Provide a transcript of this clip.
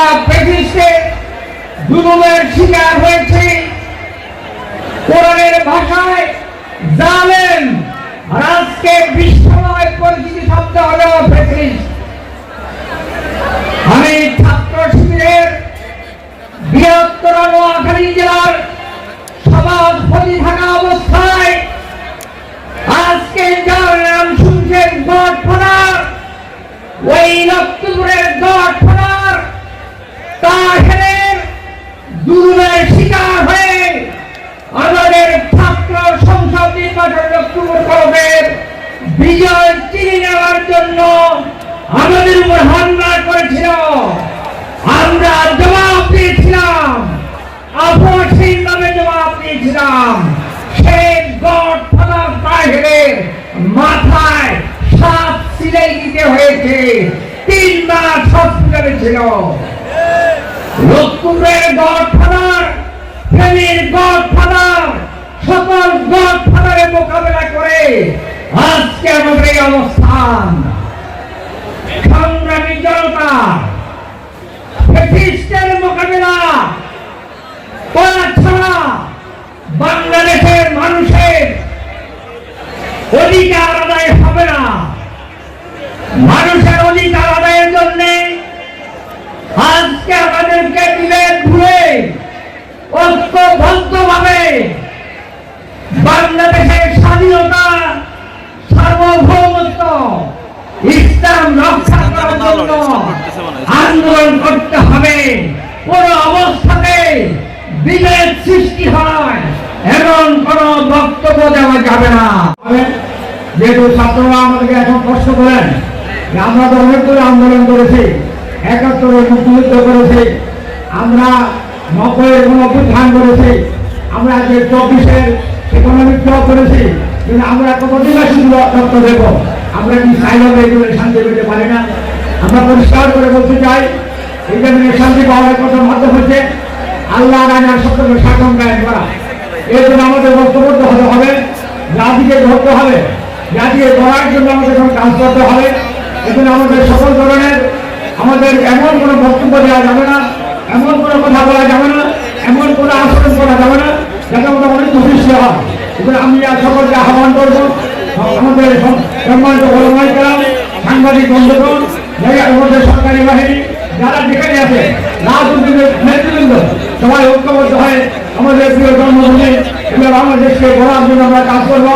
সারা দেশে জুলুমের শিকার হয়েছে। কোরআনের ভাষায় জানেন রাজকে বিশ্বময় পরিচিতি শব্দ হলো ফেসিস বিজয় চিনি নেওয়ার জন্য আমাদের উপর হামলা করেছিল। আমরা জবাব দিয়েছিলাম আপসীন নামে জবাব দিয়েছিলাম। মাথায় সাত সিলাই দিতে হয়েছে তিন মাস হসপিটালে ছিল। লক্ষ্মীপুরের গড ফাদার সকল গড ফাদারের করে আজকে আমাদের এই অবস্থান সংগ্রামী জনতা। ফেসিস্টের মোকাবেলা। করা ছাড়া বাংলাদেশের মানুষের অধিকার আদায় হবে না। মানুষের অধিকার আদায়ের জন্য আজকে আমাদেরকে বিভেদ আন্দোলন করতে হবে। কোন অবস্থাতে বিভেদ সৃষ্টি হয়, এমন কোন বক্তব্য দেওয়া যাবে না। যেহেতু ছাত্ররা আমাদেরকে এখন কষ্ট করেন আমরা তো অনেক করে আন্দোলন করেছি একাত্তরের মুক্তিযুদ্ধ করেছি, আমরা নব্বইয়ের কোন অভ্যুত্থান করেছি, আমরা যে চব্বিশের ইকোনমিক জব করেছি কিন্তু আমরা কতদিন রক্ত দেব, আমরা কি সাইলামে এগুলো শান্তি পেতে পারি না? আমরা পরিষ্কার করে বলতে চাই এই জন্য শান্তি পাওয়ার কথা মাধ্যম হচ্ছে আল্লাহ রাজার সত্যকে শাসন কায়েম করা। এর জন্য আমাদের বক্তব্য হতে হবে, জাতিকে ধরতে হবে, জাতিকে গড়ার জন্য আমাদের এখন কাজ করতে হবে। এজন্য আমাদের সকল ধরনের, আমাদের এমন কোনো বক্তব্য দেওয়া যাবে না, এমন কোনো কথা বলা যাবে না, এমন কোনো আচরণ করা যাবে না যাতে আমরা অনেক সৃষ্টি হয় এজন্য আমি আর সকলকে আহ্বান করব, আমাদের সম্মানিত সাংবাদিক বন্ধুগণ মধ্যে সরকারি বাহিনী যারা যেখানে আছে রাজনৈতিক নেতৃবৃন্দ সবাই ঐক্যবদ্ধ হয়ে আমাদের প্রিয় জন্মভূমি এবং বাংলাদেশকে গড়ার জন্য আমরা কাজ করবো